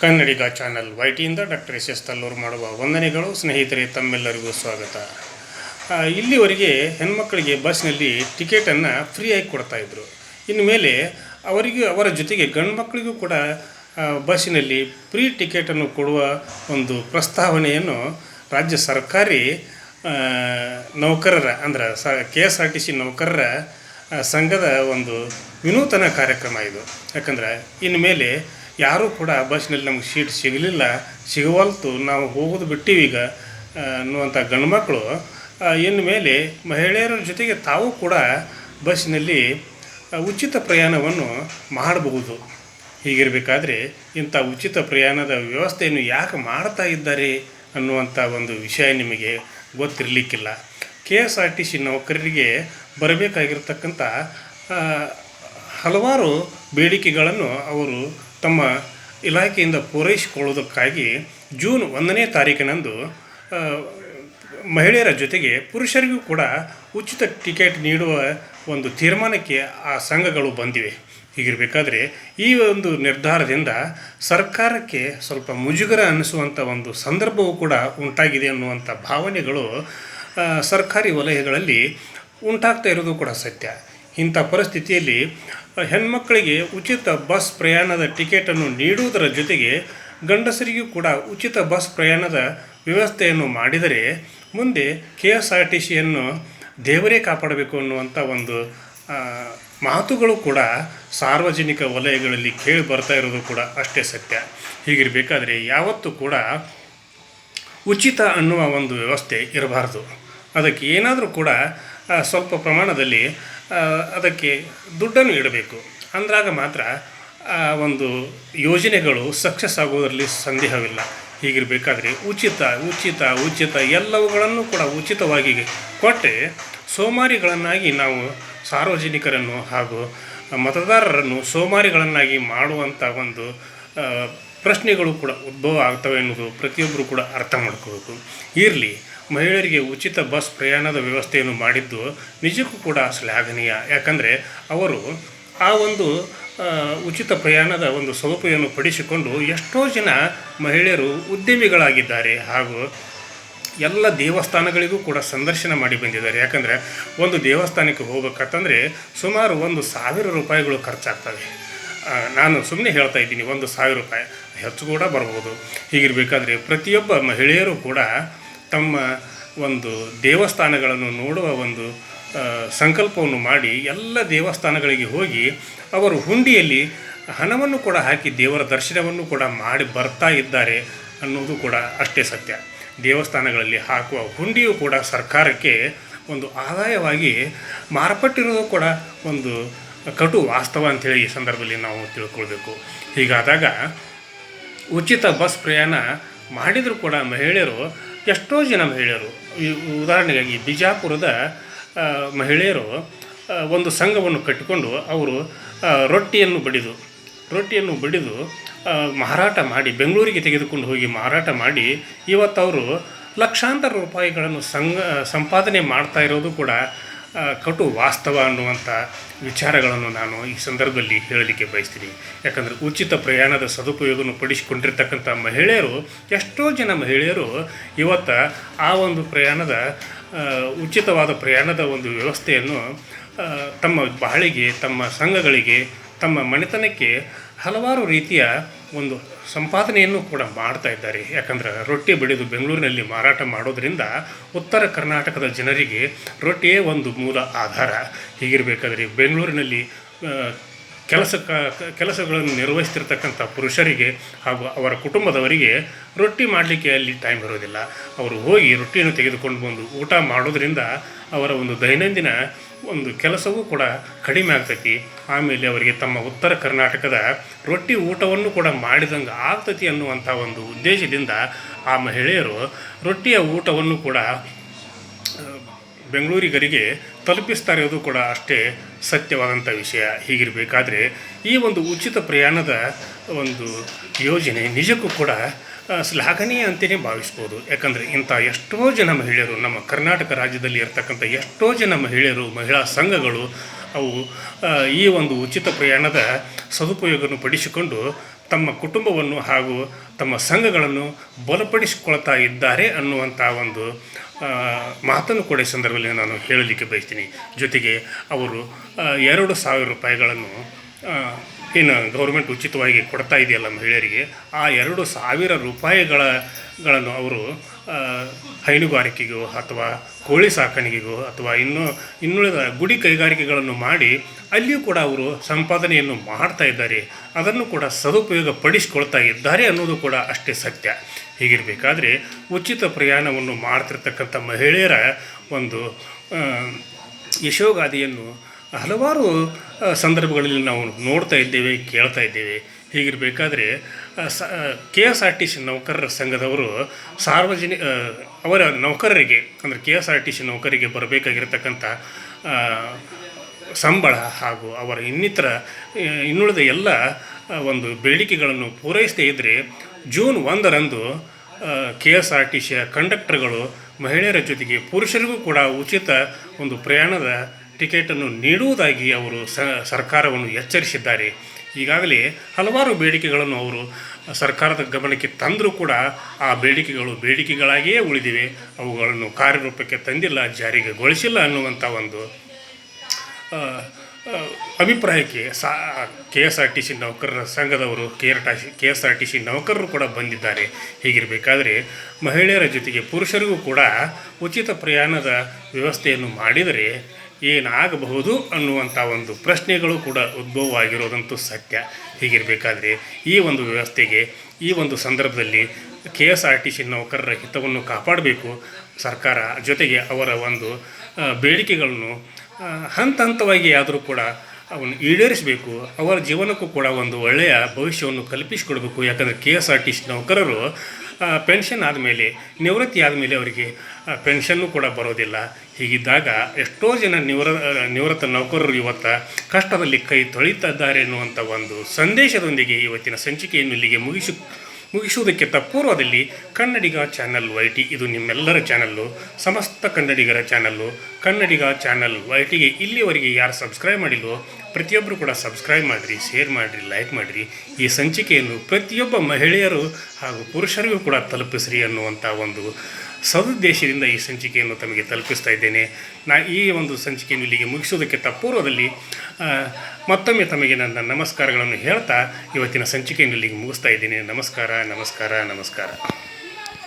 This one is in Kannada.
ಕನ್ನಡಿಗ ಚಾನಲ್ ವೈಟಿಯಿಂದ ಡಾಕ್ಟರ್ ಎಸ್ ಎಸ್ ತಲ್ಲೂರು ಮಾಡುವ ವಂದನೆಗಳು, ಸ್ನೇಹಿತರೆ, ತಮ್ಮೆಲ್ಲರಿಗೂ ಸ್ವಾಗತ. ಇಲ್ಲಿವರೆಗೆ ಹೆಣ್ಮಕ್ಕಳಿಗೆ ಬಸ್ನಲ್ಲಿ ಟಿಕೆಟನ್ನು ಫ್ರೀಯಾಗಿ ಕೊಡ್ತಾಯಿದ್ರು ಇನ್ನು ಮೇಲೆ ಅವರಿಗೂ, ಅವರ ಜೊತೆಗೆ ಗಂಡು ಮಕ್ಕಳಿಗೂ ಕೂಡ ಬಸ್ಸಿನಲ್ಲಿ ಫ್ರೀ ಟಿಕೆಟನ್ನು ಕೊಡುವ ಒಂದು ಪ್ರಸ್ತಾವನೆಯನ್ನು ರಾಜ್ಯ ಸರ್ಕಾರಿ ನೌಕರರ, ಅಂದ್ರೆ ಸ K S R T C ನೌಕರರ ಸಂಘದ ಒಂದು ವಿನೂತನ ಕಾರ್ಯಕ್ರಮ ಇದು. ಯಾಕಂದ್ರೆ ಇನ್ನು ಮೇಲೆ ಯಾರೂ ಕೂಡ ಬಸ್ನಲ್ಲಿ ನಮ್ಗೆ ಸೀಟ್ ಸಿಗಲಿಲ್ಲ. ಸಿಗವಲ್ತು ನಾವು ಹೋಗೋದು ಬಿಟ್ಟಿವಿ ಈಗ ಅನ್ನುವಂಥ ಗಂಡು ಮಕ್ಕಳು. ಇನ್ನು ಮೇಲೆ ಮಹಿಳೆಯರ ಜೊತೆಗೆ ತಾವು ಕೂಡ ಬಸ್ನಲ್ಲಿ ಉಚಿತ ಪ್ರಯಾಣವನ್ನು ಮಾಡಬಹುದು. ಹೀಗಿರಬೇಕಾದ್ರೆ ಇಂಥ ಉಚಿತ ಪ್ರಯಾಣದ ವ್ಯವಸ್ಥೆಯನ್ನು ಯಾಕೆ ಮಾಡ್ತಾ ಇದ್ದಾರೆ ಅನ್ನುವಂಥ ಒಂದು ವಿಷಯ ನಿಮಗೆ ಗೊತ್ತಿರಲಿಕ್ಕಿಲ್ಲ. K S R T C ನೌಕರರಿಗೆ ಬರಬೇಕಾಗಿರ್ತಕ್ಕಂಥ ಹಲವಾರು ಬೇಡಿಕೆಗಳನ್ನು ಅವರು ತಮ್ಮ ಇಲಾಖೆಯಿಂದ ಪೂರೈಸಿಕೊಳ್ಳುವುದಕ್ಕಾಗಿ ಜೂನ್ ಒಂದನೇ ತಾರೀಕಿನಂದು ಮಹಿಳೆಯರ ಜೊತೆಗೆ ಪುರುಷರಿಗೂ ಕೂಡ ಉಚಿತ ಟಿಕೆಟ್ ನೀಡುವ ಒಂದು ತೀರ್ಮಾನಕ್ಕೆ ಆ ಸಂಘಗಳು ಬಂದಿವೆ. ಹೀಗಿರಬೇಕಾದ್ರೆ ಈ ಒಂದು ನಿರ್ಧಾರದಿಂದ ಸರ್ಕಾರಕ್ಕೆ ಸ್ವಲ್ಪ ಮುಜುಗರ ಅನ್ನಿಸುವಂಥ ಒಂದು ಸಂದರ್ಭವೂ ಕೂಡ ಉಂಟಾಗಿದೆ ಅನ್ನುವಂಥ ಭಾವನೆಗಳು ಸರ್ಕಾರಿ ವಲಯಗಳಲ್ಲಿ ಉಂಟಾಗ್ತಾ ಇರೋದು ಕೂಡ ಸತ್ಯ. ಇಂಥ ಪರಿಸ್ಥಿತಿಯಲ್ಲಿ ಹೆಣ್ಮಕ್ಕಳಿಗೆ ಉಚಿತ ಬಸ್ ಪ್ರಯಾಣದ ಟಿಕೆಟನ್ನು ನೀಡುವುದರ ಜೊತೆಗೆ ಗಂಡಸರಿಗೂ ಕೂಡ ಉಚಿತ ಬಸ್ ಪ್ರಯಾಣದ ವ್ಯವಸ್ಥೆಯನ್ನು ಮಾಡಿದರೆ ಮುಂದೆ ಕೆ ಎಸ್ ಆರ್ ಟಿ ಸಿಯನ್ನು ದೇವರೇ ಕಾಪಾಡಬೇಕು ಅನ್ನುವಂಥ ಒಂದು ಮಾತುಗಳು ಕೂಡ ಸಾರ್ವಜನಿಕ ವಲಯಗಳಲ್ಲಿ ಕೇಳಿ ಬರ್ತಾ ಇರೋದು ಕೂಡ ಅಷ್ಟೇ ಸತ್ಯ. ಹೀಗಿರಬೇಕಾದ್ರೆ ಯಾವತ್ತೂ ಕೂಡ ಉಚಿತ ಅನ್ನುವ ಒಂದು ವ್ಯವಸ್ಥೆ ಇರಬಾರ್ದು. ಅದಕ್ಕೆ ಏನಾದರೂ ಕೂಡ ಸ್ವಲ್ಪ ಪ್ರಮಾಣದಲ್ಲಿ ಅದಕ್ಕೆ ದುಡ್ಡನ್ನು ಇಡಬೇಕು ಅಂದಾಗ ಮಾತ್ರ ಒಂದು ಯೋಜನೆಗಳು ಸಕ್ಸಸ್ ಆಗೋದರಲ್ಲಿ ಸಂದೇಹವಿಲ್ಲ. ಹೀಗಿರಬೇಕಾದ್ರೆ ಉಚಿತ ಉಚಿತ ಉಚಿತ ಎಲ್ಲವುಗಳನ್ನು ಕೂಡ ಉಚಿತವಾಗಿ ಕೊಟ್ಟೆ ಸೋಮಾರಿಗಳನ್ನಾಗಿ ನಾವು ಸಾರ್ವಜನಿಕರನ್ನು ಹಾಗೂ ಮತದಾರರನ್ನು ಸೋಮಾರಿಗಳನ್ನಾಗಿ ಮಾಡುವಂಥ ಒಂದು ಪ್ರಶ್ನೆಗಳು ಕೂಡ ಉದ್ಭವ ಆಗ್ತವೆ ಎನ್ನುವುದು ಪ್ರತಿಯೊಬ್ಬರು ಕೂಡ ಅರ್ಥ ಮಾಡ್ಕೋಬೇಕು. ಇರಲಿ ಮಹಿಳೆಯರಿಗೆ ಉಚಿತ ಬಸ್ ಪ್ರಯಾಣದ ವ್ಯವಸ್ಥೆಯನ್ನು ಮಾಡಿದ್ದು ನಿಜಕ್ಕೂ ಕೂಡ ಶ್ಲಾಘನೀಯ. ಯಾಕಂದರೆ ಅವರು ಆ ಒಂದು ಉಚಿತ ಪ್ರಯಾಣದ ಒಂದು ಸದುಪಯೋಗವನ್ನು ಪಡಿಸಿಕೊಂಡು ಎಷ್ಟೋ ಜನ ಮಹಿಳೆಯರು ಉದ್ಯಮಿಗಳಾಗಿದ್ದಾರೆ ಹಾಗೂ ಎಲ್ಲ ದೇವಸ್ಥಾನಗಳಿಗೂ ಕೂಡ ಸಂದರ್ಶನ ಮಾಡಿ ಬಂದಿದ್ದಾರೆ. ಯಾಕಂದರೆ ಒಂದು ದೇವಸ್ಥಾನಕ್ಕೆ ಹೋಗ್ಬೇಕಂತಂದರೆ ಸುಮಾರು ಒಂದು ಸಾವಿರ ರೂಪಾಯಿಗಳು ಖರ್ಚಾಗ್ತವೆ. ನಾನು ಸುಮ್ಮನೆ ಹೇಳ್ತಾ ಇದ್ದೀನಿ, ಒಂದು ಸಾವಿರ ರೂಪಾಯಿ. ಹೆಚ್ಚು ಕೂಡ ಬರ್ಬೋದು. ಹೀಗಿರಬೇಕಾದ್ರೆ ಪ್ರತಿಯೊಬ್ಬ ಮಹಿಳೆಯರು ಕೂಡ ತಮ್ಮ ಒಂದು ದೇವಸ್ಥಾನಗಳನ್ನು ನೋಡುವ ಒಂದು ಸಂಕಲ್ಪವನ್ನು ಮಾಡಿ ಎಲ್ಲ ದೇವಸ್ಥಾನಗಳಿಗೆ ಹೋಗಿ ಅವರು ಹುಂಡಿಯಲ್ಲಿ ಹಣವನ್ನು ಕೂಡ ಹಾಕಿ ದೇವರ ದರ್ಶನವನ್ನು ಕೂಡ ಮಾಡಿ ಬರ್ತಾ ಇದ್ದಾರೆ ಅನ್ನೋದು ಕೂಡ ಅಷ್ಟೇ ಸತ್ಯ. ದೇವಸ್ಥಾನಗಳಲ್ಲಿ ಹಾಕುವ ಹುಂಡಿಯು ಕೂಡ ಸರ್ಕಾರಕ್ಕೆ ಒಂದು ಆದಾಯವಾಗಿ ಮಾರ್ಪಟ್ಟಿರೋದು ಕೂಡ ಒಂದು ಕಟು ವಾಸ್ತವ ಅಂಥೇಳಿ ಈ ಸಂದರ್ಭದಲ್ಲಿ ನಾವು ತಿಳ್ಕೊಳ್ಬೇಕು. ಹೀಗಾದಾಗ ಉಚಿತ ಬಸ್ ಪ್ರಯಾಣ ಮಾಡಿದರೂ ಕೂಡ ಮಹಿಳೆಯರು ಎಷ್ಟೋ ಜನ ಮಹಿಳೆಯರು ಉದಾಹರಣೆಗಾಗಿ ಬಿಜಾಪುರದ ಮಹಿಳೆಯರು ಒಂದು ಸಂಘವನ್ನು ಕಟ್ಟಿಕೊಂಡು ಅವರು ರೊಟ್ಟಿಯನ್ನು ಬಡಿದು ರೊಟ್ಟಿಯನ್ನು ಬಡಿದು ಮಾರಾಟ ಮಾಡಿ, ಬೆಂಗಳೂರಿಗೆ ತೆಗೆದುಕೊಂಡು ಹೋಗಿ ಮಾರಾಟ ಮಾಡಿ ಇವತ್ತು ಅವರು ಲಕ್ಷಾಂತರ ರೂಪಾಯಿಗಳನ್ನು ಸಂಘ, ಸಂಪಾದನೆ ಮಾಡ್ತಾ ಇರೋದು ಕೂಡ ಕಟು ವಾಸ್ತವ ಅನ್ನುವಂಥ ವಿಚಾರಗಳನ್ನು ನಾನು ಈ ಸಂದರ್ಭದಲ್ಲಿ ಹೇಳಲಿಕ್ಕೆ ಬಯಸ್ತೀನಿ. ಯಾಕಂದರೆ ಉಚಿತ ಪ್ರಯಾಣದ ಸದುಪಯೋಗವನ್ನು ಪಡಿಸಿಕೊಂಡಿರ್ತಕ್ಕಂಥ ಮಹಿಳೆಯರು, ಎಷ್ಟೋ ಜನ ಮಹಿಳೆಯರು ಇವತ್ತು ಆ ಒಂದು ಪ್ರಯಾಣದ ಉಚಿತವಾದ ಪ್ರಯಾಣದ ಒಂದು ವ್ಯವಸ್ಥೆಯನ್ನು ತಮ್ಮ ಬಾಳಿಗೆ, ತಮ್ಮ ಸಂಘಗಳಿಗೆ, ತಮ್ಮ ಮನೆತನಕ್ಕೆ ಹಲವಾರು ರೀತಿಯ ಒಂದು ಸಂಪಾದನೆಯನ್ನು ಕೂಡ ಮಾಡ್ತಾ ಇದ್ದಾರೆ. ಯಾಕಂದ್ರೆ ರೊಟ್ಟಿ ಬೆಳೆದು ಬೆಂಗಳೂರಿನಲ್ಲಿ ಮಾರಾಟ ಮಾಡೋದರಿಂದ ಉತ್ತರ ಕರ್ನಾಟಕದ ಜನರಿಗೆ ರೊಟ್ಟಿಯೇ ಒಂದು ಮೂಲ ಆಧಾರ. ಹೀಗಿರಬೇಕಾದ್ರೆ ಬೆಂಗಳೂರಿನಲ್ಲಿ ಕೆಲಸ ಕೆಲಸಗಳನ್ನು ನಿರ್ವಹಿಸ್ತಿರ್ತಕ್ಕಂಥ ಪುರುಷರಿಗೆ ಹಾಗೂ ಅವರ ಕುಟುಂಬದವರಿಗೆ ರೊಟ್ಟಿ ಮಾಡಲಿಕ್ಕೆ ಅಲ್ಲಿ ಟೈಮ್ ಇರೋದಿಲ್ಲ ಅವರು ಹೋಗಿ ರೊಟ್ಟಿಯನ್ನು ತೆಗೆದುಕೊಂಡು ಬಂದು ಊಟ ಮಾಡೋದರಿಂದ ಅವರ ಒಂದು ದೈನಂದಿನ ಒಂದು ಕೆಲಸವೂ ಕೂಡ ಕಡಿಮೆ ಆಗ್ತೈತಿ. ಆಮೇಲೆ ಅವರಿಗೆ ತಮ್ಮ ಉತ್ತರ ಕರ್ನಾಟಕದ ರೊಟ್ಟಿ ಊಟವನ್ನು ಕೂಡ ಮಾಡಿದಂಗೆ ಆಗ್ತೈತಿ ಅನ್ನುವಂಥ ಒಂದು ಉದ್ದೇಶದಿಂದ ಆ ಮಹಿಳೆಯರು ರೊಟ್ಟಿಯ ಊಟವನ್ನು ಕೂಡ ಬೆಂಗಳೂರಿಗರಿಗೆ ತಲುಪಿಸ್ತಾ ಇರೋದು ಕೂಡ ಅಷ್ಟೇ ಸತ್ಯವಾದಂಥ ವಿಷಯ. ಹೀಗಿರಬೇಕಾದ್ರೆ ಈ ಒಂದು ಉಚಿತ ಪ್ರಯಾಣದ ಒಂದು ಯೋಜನೆ ನಿಜಕ್ಕೂ ಕೂಡ ಶ್ಲಾಘನೀಯ ಅಂತಲೇ ಭಾವಿಸ್ಬೋದು. ಯಾಕಂದರೆ ಇಂಥ ಎಷ್ಟೋ ಜನ ಮಹಿಳೆಯರು ನಮ್ಮ ಕರ್ನಾಟಕ ರಾಜ್ಯದಲ್ಲಿ ಇರ್ತಕ್ಕಂಥ ಎಷ್ಟೋ ಜನ ಮಹಿಳೆಯರು, ಮಹಿಳಾ ಸಂಘಗಳು ಅವು ಈ ಒಂದು ಉಚಿತ ಪ್ರಯಾಣದ ಸದುಪಯೋಗವನ್ನು ಪಡಿಸಿಕೊಂಡು ತಮ್ಮ ಕುಟುಂಬವನ್ನು ಹಾಗೂ ತಮ್ಮ ಸಂಘಗಳನ್ನು ಬಲಪಡಿಸಿಕೊಳ್ತಾ ಇದ್ದಾರೆ ಅನ್ನುವಂಥ ಒಂದು ಮಾತನ್ನು ಕೂಡ ಸಂದರ್ಭದಲ್ಲಿ ನಾನು ಹೇಳಲಿಕ್ಕೆ ಬಯಸ್ತೀನಿ. ಜೊತೆಗೆ ಅವರು ಎರಡು ಸಾವಿರ ರೂಪಾಯಿಗಳನ್ನು ಏನು ಗೌರ್ಮೆಂಟ್ ಉಚಿತವಾಗಿ ಕೊಡ್ತಾ ಇದೆಯಲ್ಲ ಮಹಿಳೆಯರಿಗೆ, ಆ ಎರಡು ಸಾವಿರ ರೂಪಾಯಿಗಳ ಗಳನ್ನು ಅವರು ಹೈನುಗಾರಿಕೆಗೂ ಅಥವಾ ಕೋಳಿ ಸಾಕಾಣಿಕೆಗೋ ಅಥವಾ ಇನ್ನೂ ಇನ್ನುಳಿದ ಗುಡಿ ಕೈಗಾರಿಕೆಗಳನ್ನು ಮಾಡಿ ಅಲ್ಲಿಯೂ ಕೂಡ ಅವರು ಸಂಪಾದನೆಯನ್ನು ಮಾಡ್ತಾ ಇದ್ದಾರೆ. ಅದನ್ನು ಕೂಡ ಸದುಪಯೋಗ ಪಡಿಸಿಕೊಳ್ತಾ ಇದ್ದಾರೆ ಅನ್ನೋದು ಕೂಡ ಅಷ್ಟೇ ಸತ್ಯ. ಹೀಗಿರಬೇಕಾದ್ರೆ ಉಚಿತ ಪ್ರಯಾಣವನ್ನು ಮಾಡ್ತಿರ್ತಕ್ಕಂಥ ಮಹಿಳೆಯರ ಒಂದು ಯಶೋಗಾದಿಯನ್ನು ಹಲವಾರು ಸಂದರ್ಭಗಳಲ್ಲಿ ನಾವು ನೋಡ್ತಾ ಇದ್ದೇವೆ, ಕೇಳ್ತಾ ಇದ್ದೇವೆ. ಹೀಗಿರಬೇಕಾದ್ರೆ ಸ K S R T C ನೌಕರರ ಸಂಘದವರು ಸಾರ್ವಜನಿಕ ಅವರ ನೌಕರರಿಗೆ, ಅಂದರೆ K S R T C ನೌಕರಿಗೆ ಬರಬೇಕಾಗಿರತಕ್ಕಂಥ ಸಂಬಳ ಹಾಗೂ ಅವರ ಇನ್ನಿತರ ಇನ್ನುಳಿದ ಎಲ್ಲ ಒಂದು ಬೇಡಿಕೆಗಳನ್ನು ಪೂರೈಸದೇ ಇದ್ದರೆ ಜೂನ್ ಒಂದರಂದು ಕೆ ಎಸ್ ಆರ್ ಟಿ ಸಿಯ ಕಂಡಕ್ಟರ್ಗಳು ಮಹಿಳೆಯರ ಜೊತೆಗೆ ಪುರುಷರಿಗೂ ಕೂಡ ಉಚಿತ ಒಂದು ಪ್ರಯಾಣದ ಟಿಕೆಟನ್ನು ನೀಡುವುದಾಗಿ ಅವರು ಸರ್ಕಾರವನ್ನು ಎಚ್ಚರಿಸಿದ್ದಾರೆ. ಈಗಾಗಲೇ ಹಲವಾರು ಬೇಡಿಕೆಗಳನ್ನು ಅವರು ಸರ್ಕಾರದ ಗಮನಕ್ಕೆ ತಂದರೂ ಕೂಡ ಆ ಬೇಡಿಕೆಗಳು ಬೇಡಿಕೆಗಳಾಗಿಯೇ ಉಳಿದಿವೆ. ಅವುಗಳನ್ನು ಕಾರ್ಯರೂಪಕ್ಕೆ ತಂದಿಲ್ಲ ಜಾರಿಗೆಗೊಳಿಸಿಲ್ಲ ಅನ್ನುವಂಥ ಒಂದು ಅಭಿಪ್ರಾಯಕ್ಕೆ ಸಾ, K S R T C ನೌಕರರ ಸಂಘದವರು, K R T C, K S R T C ನೌಕರರು ಕೂಡ ಬಂದಿದ್ದಾರೆ. ಹೀಗಿರಬೇಕಾದ್ರೆ ಮಹಿಳೆಯರ ಜೊತೆಗೆ ಪುರುಷರಿಗೂ ಕೂಡ ಉಚಿತ ಪ್ರಯಾಣದ ವ್ಯವಸ್ಥೆಯನ್ನು ಮಾಡಿದರೆ ಏನಾಗಬಹುದು ಅನ್ನುವಂಥ ಒಂದು ಪ್ರಶ್ನೆಗಳು ಕೂಡ ಉದ್ಭವವಾಗಿರೋದಂತೂ ಸತ್ಯ. ಹೀಗಿರಬೇಕಾದ್ರೆ ಈ ಒಂದು ವ್ಯವಸ್ಥೆಗೆ, ಈ ಒಂದು ಸಂದರ್ಭದಲ್ಲಿ K S R T C ನೌಕರರ ಹಿತವನ್ನು ಕಾಪಾಡಬೇಕು. ಸರ್ಕಾರ ಜೊತೆಗೆ ಅವರ ಒಂದು ಬೇಡಿಕೆಗಳನ್ನು ಹಂತ ಹಂತವಾಗಿ ಆದರೂ ಕೂಡ ಅವನ್ನು ಈಡೇರಿಸಬೇಕು. ಅವರ ಜೀವನಕ್ಕೂ ಕೂಡ ಒಂದು ಒಳ್ಳೆಯ ಭವಿಷ್ಯವನ್ನು ಕಲ್ಪಿಸಿಕೊಡ್ಬೇಕು. ಯಾಕಂದರೆ K S R T C ನೌಕರರು ಪೆನ್ಷನ್ ಆದಮೇಲೆ, ನಿವೃತ್ತಿ ಆದಮೇಲೆ ಅವರಿಗೆ ಪೆನ್ಷನ್ನು ಕೂಡ ಬರೋದಿಲ್ಲ. ಹೀಗಿದ್ದಾಗ ಎಷ್ಟೋ ಜನ ನಿವೃ ನಿವೃತ್ತ ನೌಕರರು ಇವತ್ತು ಕಷ್ಟದಲ್ಲಿ ಕೈ ತೊಳಿತಿದ್ದಾರೆ ಎನ್ನುವಂಥ ಒಂದು ಸಂದೇಶದೊಂದಿಗೆ ಇವತ್ತಿನ ಸಂಚಿಕೆಯನ್ನು ಇಲ್ಲಿಗೆ ಮುಗಿಸು ಮುಗಿಸುವುದಕ್ಕಿಂತ ಪೂರ್ವದಲ್ಲಿ ಕನ್ನಡಿಗ ಚಾನಲ್ ವೈ ಟಿ ಇದು ನಿಮ್ಮೆಲ್ಲರ ಚಾನಲ್ಲು. ಸಮಸ್ತ ಕನ್ನಡಿಗರ ಚಾನಲ್ಲು. ಕನ್ನಡಿಗ ಚಾನಲ್ ವೈ ಟಿಗೆ ಇಲ್ಲಿವರೆಗೆ ಯಾರು ಸಬ್ಸ್ಕ್ರೈಬ್ ಮಾಡಿಲ್ಲವೋ ಪ್ರತಿಯೊಬ್ಬರು ಕೂಡ ಸಬ್ಸ್ಕ್ರೈಬ್ ಮಾಡಿರಿ, ಶೇರ್ ಮಾಡಿರಿ, ಲೈಕ್ ಮಾಡಿರಿ. ಈ ಸಂಚಿಕೆಯನ್ನು ಪ್ರತಿಯೊಬ್ಬ ಮಹಿಳೆಯರು ಹಾಗೂ ಪುರುಷರಿಗೂ ಕೂಡ ತಲುಪಿಸ್ರಿ ಅನ್ನುವಂಥ ಒಂದು ಸದುದ್ದೇಶದಿಂದ ಈ ಸಂಚಿಕೆಯನ್ನು ತಮಗೆ ತಲುಪಿಸ್ತಾ ಇದ್ದೇನೆ. ನಾ ಈ ಒಂದು ಸಂಚಿಕೆಯನ್ನು ಇಲ್ಲಿಗೆ ಮುಗಿಸೋದಕ್ಕಿಂತ ಪೂರ್ವದಲ್ಲಿ ಮತ್ತೊಮ್ಮೆ ತಮಗೆ ನನ್ನ ನಮಸ್ಕಾರಗಳನ್ನು ಹೇಳ್ತಾ ಇವತ್ತಿನ ಸಂಚಿಕೆಯನ್ನು ಇಲ್ಲಿಗೆ ಮುಗಿಸ್ತಾ ಇದ್ದೇನೆ. ನಮಸ್ಕಾರ ನಮಸ್ಕಾರ ನಮಸ್ಕಾರ.